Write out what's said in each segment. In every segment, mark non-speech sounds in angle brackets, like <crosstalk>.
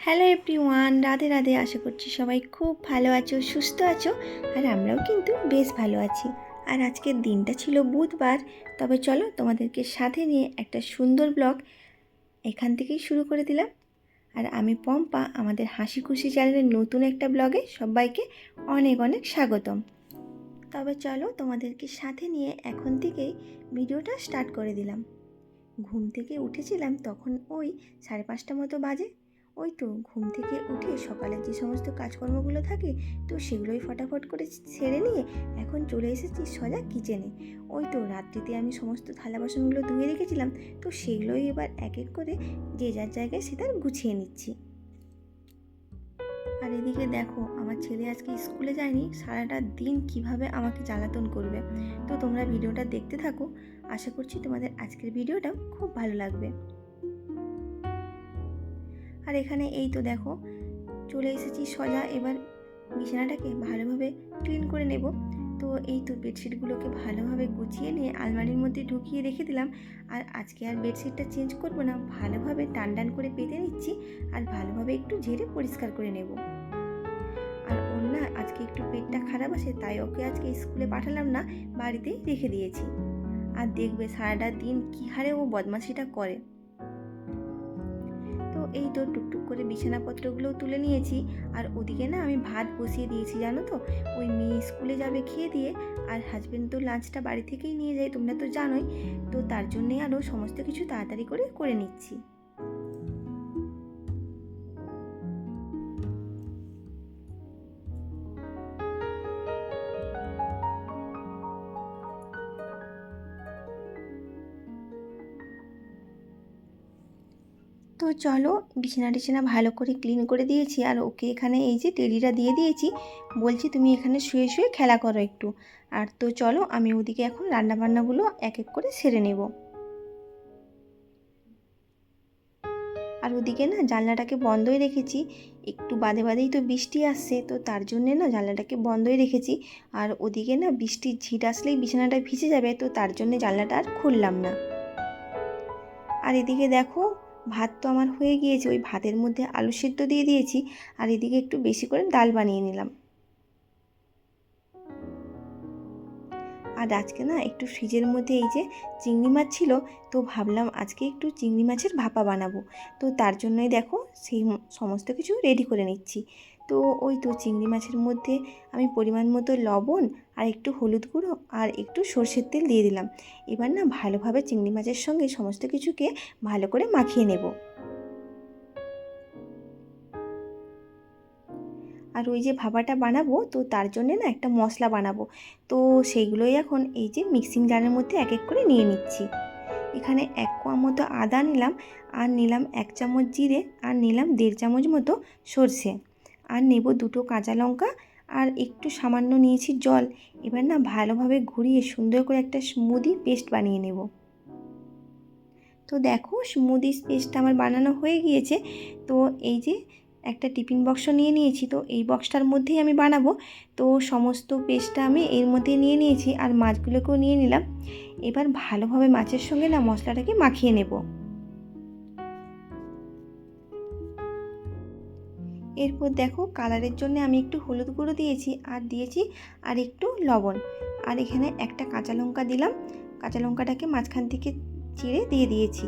Hello everyone Radhe Radhe আশা করছি সবাই খুব ভালো আছো, সুস্থ আছো, আর আমরাও কিন্তু বেশ ভালো আছি। আর আজকের দিনটা ছিল বুধবার, তবে চলো তোমাদেরকে সাথে নিয়ে একটা সুন্দর ব্লগ এখান থেকেই শুরু করে দিলাম। আর আমি পম্পা, আমাদের হাসি খুশি চ্যানেলের নতুন একটা ব্লগে সবাইকে অনেক অনেক স্বাগতম। তবে চলো তোমাদেরকে সাথে নিয়ে এখন থেকেই ভিডিওটা স্টার্ট করে দিলাম। ঘুম থেকে উঠেছিলাম তখন ওই সাড়ে পাঁচটা মতো বাজে ওই তো, ঘুম থেকে উঠে সকালের যে সমস্ত কাজকর্মগুলো থাকে, তো সেগুলোই ফটাফট করে সেরে নিয়ে এখন চলে এসেছি সোজা কিচেনে ওই তো, রাত্রিতে আমি সমস্ত থালা বাসনগুলো ধুয়ে রেখেছিলাম, তো সেগুলোই এবার এক এক করে যে যার জায়গায় সেটা গুছিয়ে নিচ্ছি। আর এদিকে দেখো, আমার ছেলে আজকে স্কুলে যায়নি, সারাটা দিন কীভাবে আমাকে জ্বালাতন করবে। তো তোমরা ভিডিওটা দেখতে থাকো, আশা করছি তোমাদের আজকের ভিডিওটাও খুব ভালো লাগবে। আর এখানে এই তো দেখো, চলে এসেছি সোজা, এবার বিছানাটাকে ভালোভাবে ক্লিন করে নেব। তো এই তো বেডশিটগুলোকে ভালোভাবে গুছিয়ে নিয়ে আলমারির মধ্যে ঢুকিয়ে রেখে দিলাম। আর আজকে আর বেডশিটটা চেঞ্জ করব না, ভালোভাবে টান টান করে পেতে নিচ্ছি আর ভালোভাবে একটু ঝেড়ে পরিষ্কার করে নেব। আর ওর না আজকে একটু পেটটা খারাপ আছে, তাই ওকে আজকে স্কুলে পাঠালাম না, বাড়িতেই রেখে দিয়েছি। আর দেখবে সারাটা দিন কী হারে ও বদমাশিটা করে। এই তো টুকটুক করে বিছানাপত্রগুলোও তুলে নিয়েছি। আর ওদিকে না আমি ভাত বসিয়ে দিয়েছি, জানো তো? ওই মেয়ে স্কুলে যাবে খেয়ে দিয়ে আর হাজব্যান্ড তো লাঞ্চটা বাড়ি থেকেই নিয়ে যায়, তোমরা তো জানোই। তো তার জন্যে আরও সমস্ত কিছু তাড়াতাড়ি করে করে নিচ্ছি। চলো, বিছানা টিছানা ভালো করে ক্লিন করে দিয়েছি আর ওকে এখানে এই যে টেডিটা দিয়ে দিয়েছি। বলছি তুমি এখানে শুয়ে শুয়ে খেলা করো একটু। আর তো চলো, আমি ওদিকে এখন রান্নাবান্নাগুলো এক এক করে সেরে নেব। আর ওদিকে না জানলাটাকে বন্ধই রেখেছি। একটু বাদে বাদেই তো বৃষ্টি আসছে, তো তার জন্যে না জানলাটাকে বন্ধই রেখেছি। আর ওদিকে না বৃষ্টির ঝিট আসলেই বিছানাটা ভিজে যাবে, তো তার জন্যে জানলাটা আর খুললাম না। আর এদিকে দেখো ভাত তো আমার হয়ে গিয়েছে, ওই ভাতের মধ্যে আলু সেদ্ধ দিয়ে দিয়েছি আর এদিকে একটু বেশি করে ডাল বানিয়ে নিলাম। আর আজকে না একটু ফ্রিজের মধ্যে এই যে চিংড়ি মাছ ছিল, তো ভাবলাম আজকে একটু চিংড়ি মাছের ভাপা বানাবো। তো তার জন্যই দেখো সেই সমস্ত কিছু রেডি করে নিচ্ছি। তো ওই তো চিংড়ি মাছের মধ্যে আমি পরিমাণ মতো লবণ আর একটু হলুদ গুঁড়ো আর একটু সর্ষের তেল দিয়ে দিলাম। এবার না ভালোভাবে চিংড়ি মাছের সঙ্গে সমস্ত কিছুকে ভালো করে মাখিয়ে নেব। আর ওই যে ভাবাটা বানাবো তো তার জন্যে না একটা মশলা বানাবো। তো সেইগুলোই এখন এই যে মিক্সিং জারের মধ্যে এক এক করে নিয়ে নিচ্ছি। এখানে এক কোয়া মতো আদা নিলাম আর নিলাম এক চামচ জিরে আর নিলাম দেড় চামচ মতো সর্ষে। আর নেব দুটো কাঁচা লঙ্কা আর একটু সামান্য নিয়েছি জল। এবার না ভালোভাবে ঘুরিয়ে সুন্দর করে একটা স্মুদি পেস্ট বানিয়ে নেব। তো দেখো স্মুদি পেস্টটা আমার বানানো হয়ে গিয়েছে। তো এই যে একটা টিফিন বক্স নিয়ে নিয়েছি। তো এই বক্সটার মধ্যেই আমি বানাবো। তো সমস্ত পেস্টটা আমি এর মধ্যে নিয়ে নিয়েছি আর মাছগুলোকেও নিয়ে নিলাম। এবার ভালোভাবে মাছের সঙ্গে না মশলাটাকে মাখিয়ে নেব। এরপর দেখো কালারের জন্য আমি একটু হলুদ গুঁড়ো দিয়েছি, আর দিয়েছি আর একটু লবণ। আর এখানে একটা কাঁচা লঙ্কা দিলাম। কাঁচা লঙ্কাটাকে মাঝখান থেকে চিড়ে দিয়ে দিয়েছি।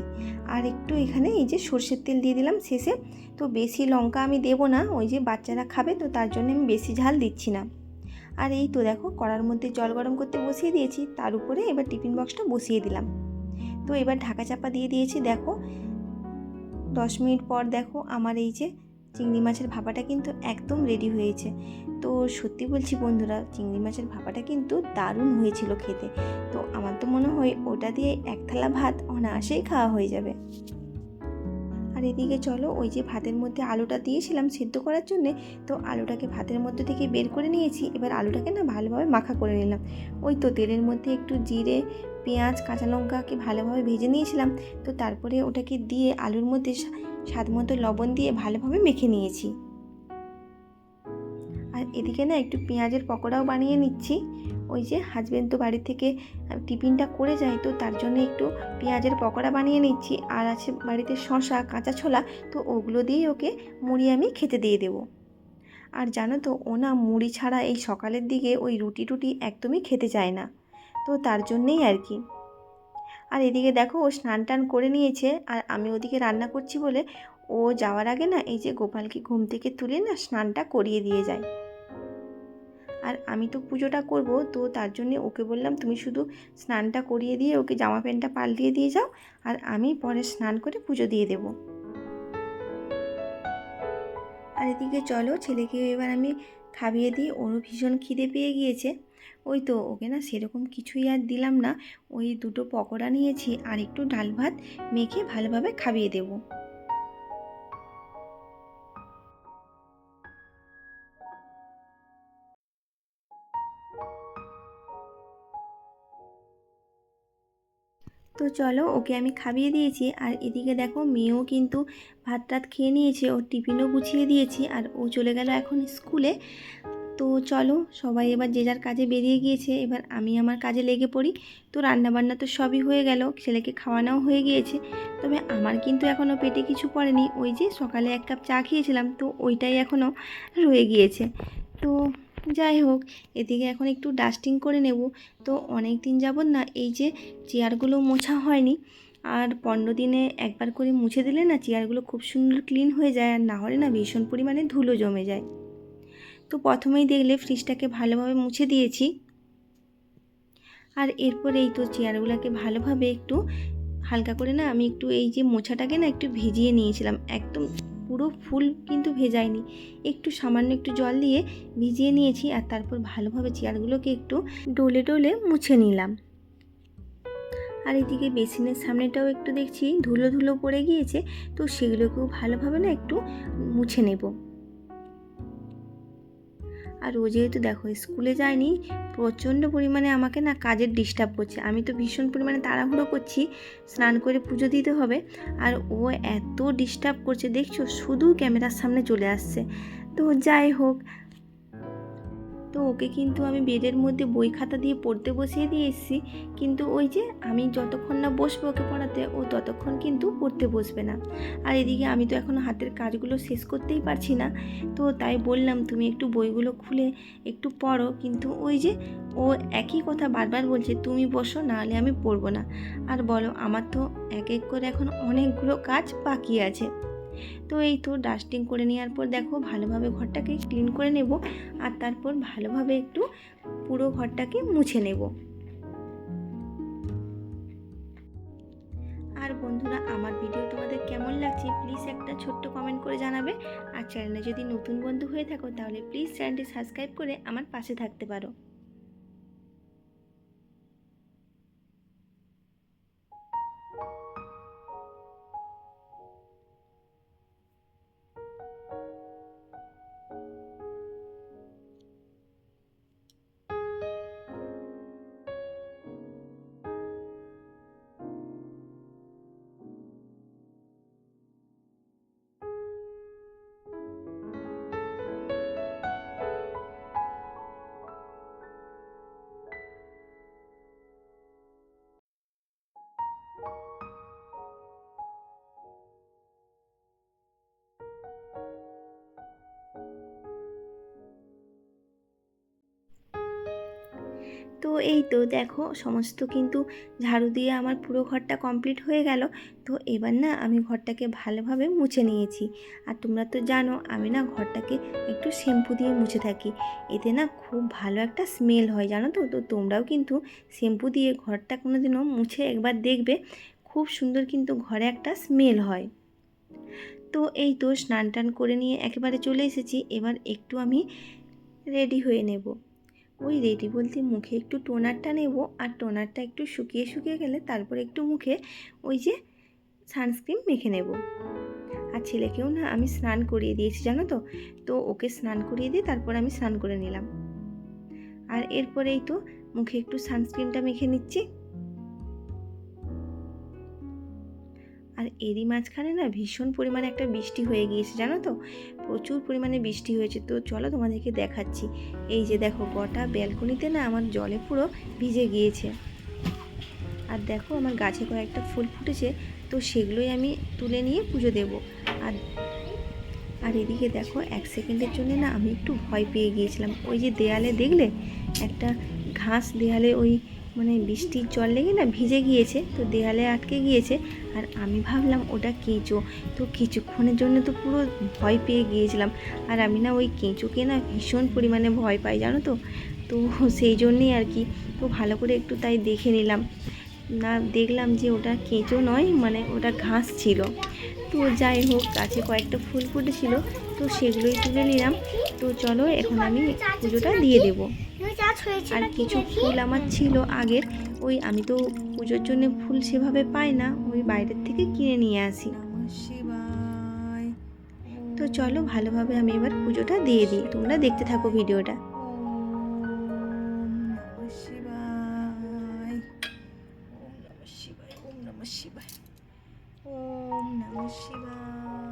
আর একটু এখানে এই যে সর্ষের তেল দিয়ে দিলাম শেষে। তো বেশি লঙ্কা আমি দেবো না, ওই যে বাচ্চারা খাবে, তো তার জন্য আমি বেশি ঝাল দিচ্ছি না। আর এই তো দেখো কড়ার মধ্যে জল গরম করতে বসিয়ে দিয়েছি, তার উপরে এবার টিফিন বক্সটা বসিয়ে দিলাম। তো এবার ঢাকা চাপা দিয়ে দিয়েছি, দেখো। দশ মিনিট পর দেখো আমার এই যে চিংড়ি মাছের ভাপাটা কিন্তু একদম রেডি হয়েছে। তো সত্যি বলছি বন্ধুরা, চিংড়ি মাছের ভাপাটা কিন্তু দারুণ হয়েছিল খেতে। তো আমার তো মনে হয় ওটা দিয়ে এক থালা ভাত অনায়াসেই খাওয়া হয়ে যাবে। আর এদিকে চলো, ওই যে ভাতের মধ্যে আলুটা দিয়েছিলাম সেদ্ধ করার জন্যে, তো আলুটাকে ভাতের মধ্যে থেকে বের করে নিয়েছি। এবার আলুটাকে না ভালোভাবে মাখা করে নিলাম। ওই তো তেলের মধ্যে একটু জিরে পেঁয়াজ, কাঁচা লঙ্কাকে ভালোভাবে ভেজে নিয়েছিলাম। তো তারপরে ওটাকে দিয়ে আলুর মধ্যে স্বাদ মতো লবণ দিয়ে ভালোভাবে মেখে নিয়েছি। আর এদিকে না একটু পেঁয়াজের পকোড়াও বানিয়ে নিচ্ছি। ওই যে হাজবেন্ড তো বাড়ি থেকে টিফিনটা করে যায়, তো তার জন্য একটু পেঁয়াজের পকোড়া বানিয়ে নিচ্ছি। আর আছে বাড়িতে শশা কাঁচা ছোলা, তো ওগুলো দিয়েই ওকে মুড়ি আমি খেতে দিয়ে দেবো। আর জানো তো, ও না মুড়ি ছাড়া এই সকালের দিকে ওই রুটি টুটি একদমই খেতে চায় না। তো তার জন্যেই আর কি। আর এদিকে দেখো ও স্নান টান করে নিয়েছে আর আমি ওদিকে রান্না করছি বলে ও যাওয়ার আগে না এই যে গোপালকে ঘুম থেকে তুলে না স্নানটা করিয়ে দিয়ে যায়। আর আমি তো পুজোটা করব তো তার জন্যে ওকে বললাম, তুমি শুধু স্নানটা করিয়ে দিয়ে ওকে জামা প্যান্টটা পাল্টিয়ে দিয়ে যাও আর আমি পরে স্নান করে পুজো দিয়ে দেবো। আর এদিকে চলো ছেলেকে এবার আমি খাইয়ে দিই ওরও ভীষণ খিদে পেয়ে গিয়েছে। ওই তো ওকে না সেরকম কিছুই আর দিলাম না। ওই দুটো পকোড়া নিয়েছি আর একটু ডাল ভাত মেখে ভালোভাবে খাইয়ে দেবো। তো চলো ওকে আমি খাইয়ে দিয়েছি আর এদিকে দেখো মেয়েও কিন্তু ভাত টাত খেয়ে নিয়েছে। ওর টিফিনও গুছিয়ে দিয়েছি আর ও চলে গেল এখন স্কুলে। তো চলো, সবাই এবার যে যার কাজে বেরিয়ে গিয়েছে, এবার আমি আমার কাজে লেগে পড়ি। তো রান্নাবান্না তো সবই হয়ে গেল, ছেলেকে খাওয়ানোও হয়ে গিয়েছে। তবে আমার কিন্তু এখনও পেটে কিছু পড়েনি, ওই যে সকালে এক কাপ চা খেয়েছিলাম, তো ওইটাই এখনও রয়ে গিয়েছে। তো যাই হোক, এদিকে এখন একটু ডাস্টিং করে নেব। তো অনেক দিন যাবত না এই যে চেয়ারগুলো মোছা হয়নি, আর পনেরো দিনে একবার করে মুছে দিলে না চেয়ারগুলো খুব সুন্দর ক্লিন হয়ে যায়, আর না হলে না ভীষণ পরিমাণে ধুলো জমে যায়। তো প্রথমেই দেখলে ফ্রিজটাকে ভালোভাবে মুছে দিয়েছি। আর এরপর এই তো চেয়ারগুলোকে ভালোভাবে একটু হালকা করে না আমি একটু এই যে মোছাটাকে না একটু ভিজিয়ে নিয়েছিলাম। একদম পুরো ফুল কিন্তু ভেজায়নি। একটু সামান্য একটু জল দিয়ে ভিজিয়ে নিয়েছি আর তারপর ভালোভাবে চেয়ারগুলোকে একটু ডলে ডলে মুছে নিলাম। আর এদিকে বেসিনের সামনেটাও একটু দেখছি ধুলো ধুলো পড়ে গিয়েছে, তো সেগুলোকেও ভালোভাবে না একটু মুছে নেব। আর ও যেহেতু দেখো, স্কুলে যায়নি, প্রচণ্ড পরিমাণে আমাকে না কাজের ডিস্টার্ব করছে। আমি তো ভীষণ পরিমাণে তাড়াহুড়ো করছি, স্নান করে পুজো দিতে হবে। আর ও এত ডিস্টার্ব করছে, দেখছ? শুধু ক্যামেরার সামনে চলে আসছে। তো যাই হোক তো ওকে কিন্তু আমি বেডের মধ্যে বই খাতা দিয়ে পড়তে বসিয়ে দিয়ে এসেছি। কিন্তু ওই যে আমি যতক্ষণ না বসবো ওকে পড়াতে, ও ততক্ষণ কিন্তু পড়তে বসবে না। আর এদিকে আমি তো এখন হাতের কাজগুলো শেষ করতেই পারছি না। তো তাই বললাম, তুমি একটু বইগুলো খুলে একটু পড়ো। কিন্তু ওই যে ও একই কথা বারবার বলছে, তুমি বসো, নাহলে আমি পড়ব না। আর বলো, আমার তো এক এক করে এখন অনেকগুলো কাজ বাকি আছে। তো এই তো ডাস্টিং করে নেওয়ার পর দেখো ভালোভাবে ঘরটাকে ক্লিন করে নেব আর তারপর ভালোভাবে একটু পুরো ঘরটাকে মুছে নেব। আর বন্ধুরা, আমার ভিডিও তোমাদের কেমন লাগছে প্লিজ একটা ছোট্ট কমেন্ট করে জানাবে। আর চ্যানেলে যদি নতুন বন্ধু হয়ে থাকো তাহলে প্লিজ চ্যানেলটি সাবস্ক্রাইব করে আমার পাশে থাকতে পারো। তো এই তো দেখো, সমস্ত কিন্তু ঝাড়ু দিয়ে আমার পুরো ঘরটা কমপ্লিট হয়ে গেল। তো এবার না আমি ঘরটাকে ভালোভাবে মুছে নিয়েছি। আর তোমরা তো জানো, আমি না ঘরটাকে একটু শ্যাম্পু দিয়ে মুছে থাকি। এতে না খুব ভালো একটা স্মেল হয়, জানো তো? তো তোমরাও কিন্তু শ্যাম্পু দিয়ে ঘরটা কোনো দিনও মুছে একবার দেখবে। খুব সুন্দর কিন্তু ঘরে একটা স্মেল হয়। তো এই তো স্নান টান করে নিয়ে একেবারে চলে এসেছি। এবার একটু আমি রেডি হয়ে নেব। ওই রেডি বলতে মুখে একটু টোনারটা নেব আর টোনারটা একটু শুকিয়ে শুকিয়ে গেলে তারপর একটু মুখে ওই যে সানস্ক্রিন মেখে নেব। আর ছেলেকেও না আমি স্নান করিয়ে দিয়েছি, জানো তো? তো ওকে স্নান করিয়ে দিয়ে তারপর আমি স্নান করে নিলাম। আর এরপরেই তো মুখে একটু সানস্ক্রিনটা মেখে নিচ্ছি। আর এরই মাঝখানে না ভীষণ পরিমাণে একটা বৃষ্টি হয়ে গিয়েছে, জানো তো? প্রচুর পরিমাণে বৃষ্টি হয়েছে। তো চলো তোমাদেরকে দেখাচ্ছি। এই যে দেখো গোটা ব্যালকনিতে না আমার জলে পুরো ভিজে গিয়েছে। আর দেখো আমার গাছে কয়েকটা ফুল ফুটেছে, তো সেগুলোই আমি তুলে নিয়ে পুজো দেব। আর আর এদিকে দেখো এক সেকেন্ডের জন্য না আমি একটু ভয় পেয়ে গিয়েছিলাম। ওই যে দেয়ালে দেখলে? একটা ঘাস দেয়ালে ওই মানে বৃষ্টির জল লেগে না ভিজে গিয়েছে, তো দেয়ালে আটকে গিয়েছে। আর আমি ভাবলাম, ওটা কেঁচো। তো কিছুক্ষণের জন্য তো পুরো ভয় পেয়ে গিয়েছিলাম। আর আমি না ওই কেঁচোকে না ভীষণ পরিমাণে ভয় পাই, জানো তো? তো <laughs> সেই জন্যেই আর কি, তো ভালো করে একটু তাই দেখে নিলাম। না, দেখলাম যে ওটা কেঁচো নয় মানে ওটা ঘাস ছিল। তো যাই হোক, গাছে কয়েকটা ফুল ফুটেছিল, তো সেগুলোই তুলে নিলাম। তো চলো, এখন আমি পুজোটা দিয়ে দেবো। আর কিছু ফুল আমার ছিল আগের। ওই আমি তো পুজোর জন্য ফুল সেভাবে পাই না ওই বাইরের থেকে কিনে নিয়ে আসি। তো চলো ভালোভাবে আমি এবার পুজোটা দিয়ে দিই। তোমরা দেখতে থাকো ভিডিওটা। ওম নমঃ শিবায়।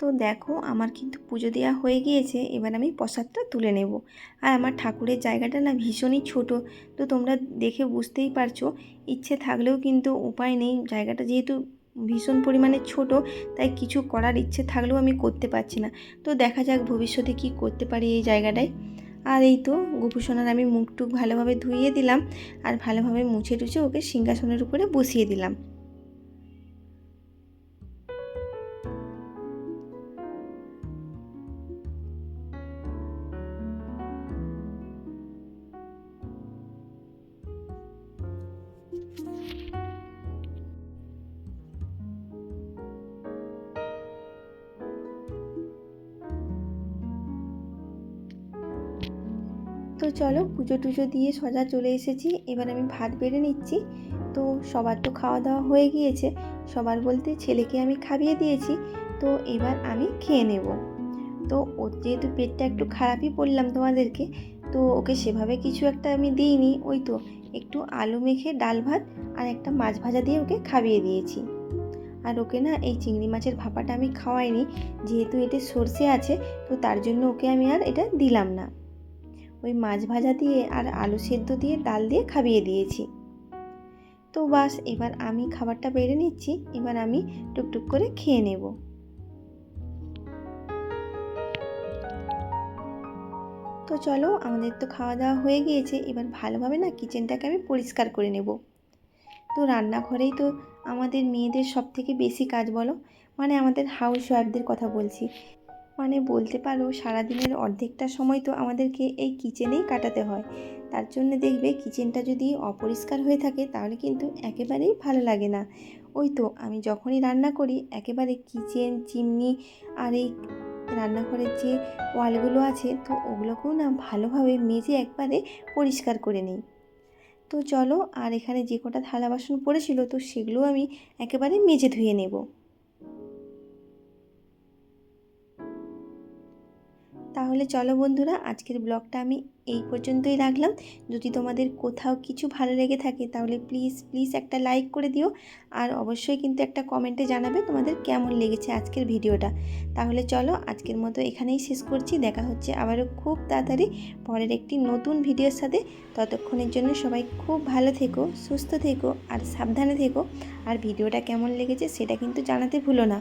তো দেখো আমার কিন্তু পুজো দেওয়া হয়ে গিয়েছে, এবার আমি প্রসাদটা তুলে নেব। আর আমার ঠাকুরের জায়গাটা না ভীষণই ছোট, তো তোমরা দেখে বুঝতেই পারছ, ইচ্ছে থাকলেও কিন্তু উপায় নেই, জায়গাটা যেহেতু ভীষণ পরিমাণে ছোট, তাই কিছু করার ইচ্ছে থাকলেও আমি করতে পারছি না। তো দেখা যাক ভবিষ্যতে কি করতে পারি এই জায়গাটায়। আর এই তো গোপুসোনার আমি মুখটুক ভালোভাবে ধুইয়ে দিলাম, আর ভালোভাবে মুছে টুছে ওকে সিংহাসনের উপরে বসিয়ে দিলাম। তো চলো পুজো টুজো দিয়ে সজা চলে এসেছি। এবার আমি ভাত বেড়ে নিচ্ছি। তো সবার তো খাওয়া দাওয়া হয়ে গিয়েছে। সবার বলতে ছেলেকে আমি খাইয়ে দিয়েছি। তো এবার আমি খেয়ে নেব। তো ওর যেহেতু পেটটা একটু খারাপই পড়লাম তোমাদেরকে, তো ওকে সেভাবে কিছু একটা আমি দিইনি। ওই তো একটু আলু মেখে ডাল ভাত আর একটা মাছ ভাজা দিয়ে ওকে খাইয়ে দিয়েছি। আর ওকে না এই চিংড়ি মাছের ভাপাটা আমি খাওয়াইনি। যেহেতু এতে সর্ষে আছে, তো তার জন্য ওকে আমি আর এটা দিলাম না। ওই মাছ ভাজা দিয়ে আর আলু সেদ্ধ দিয়ে ডাল দিয়ে খাবিয়ে দিয়েছি। তো বাস, এবার আমি খাবারটা বেড়ে নিচ্ছি, এবার আমি টুকটুক করে খেয়ে নেব। তো চলো, আমাদের তো খাওয়া দাওয়া হয়ে গিয়েছে, এবার ভালোভাবে না কিচেনটাকে আমি পরিষ্কার করে নেব। তো রান্নাঘরেই তো আমাদের মেয়েদের সব থেকে বেশি কাজ বলো? মানে আমাদের হাউস ওয়াইফদের কথা বলছি। মানে বলতে পারো সারাদিনের অর্ধেকটা সময় তো আমাদেরকে এই কিচেনেই কাটাতে হয়। তার জন্য দেখবে কিচেনটা যদি অপরিষ্কার হয়ে থাকে তাহলে কিন্তু একেবারেই ভালো লাগে না। ওই তো আমি যখনই রান্না করি একেবারে কিচেন চিমনি আর এই রান্নাঘরের যে ওয়ালগুলো আছে তো ওগুলোকেও না ভালোভাবে মেজে একবারে পরিষ্কার করে নিই। তো চলো আর এখানে যে কটা থালা বাসন পড়েছিল তো সেগুলো আমি একেবারে মেজে ধুয়ে নেব। তাহলে চলো বন্ধুরা, আজকের ব্লগটা আমি এই পর্যন্তই রাখলাম। যদি তোমাদের কোথাও কিছু ভালো লেগে থাকে, তাহলে প্লিজ প্লিজ একটা লাইক করে দিও। আর অবশ্যই কিন্তু একটা কমেন্টে জানাবে তোমাদের কেমন লেগেছে আজকের ভিডিওটা। তাহলে চলো, আজকের মতো এখানেই শেষ করছি। দেখা হচ্ছে আবারও খুব তাড়াতাড়ি পরের একটি নতুন ভিডিওর সাথে। ততক্ষণের জন্য সবাই খুব ভালো থেকো, সুস্থ থেকো আর সাবধানে থেকো। আর ভিডিওটা কেমন লেগেছে সেটা কিন্তু জানাতে ভুলো না।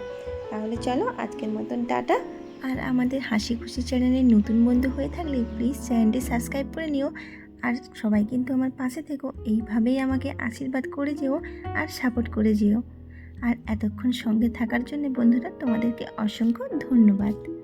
তাহলে চলো, আজকের মতন টাটা। আর আমাদের হাসি খুশি চ্যানেলে নতুন বন্ধু হয়ে থাকলে প্লিজ চ্যানেলটি সাবস্ক্রাইব করে নিও। আর সবাই কিন্তু আমার পাশে থেকো, এইভাবেই আমাকে আশীর্বাদ করে যেও আর সাপোর্ট করে যেও। আর এতক্ষণ সঙ্গে থাকার জন্য বন্ধুরা তোমাদেরকে অসংখ্য ধন্যবাদ।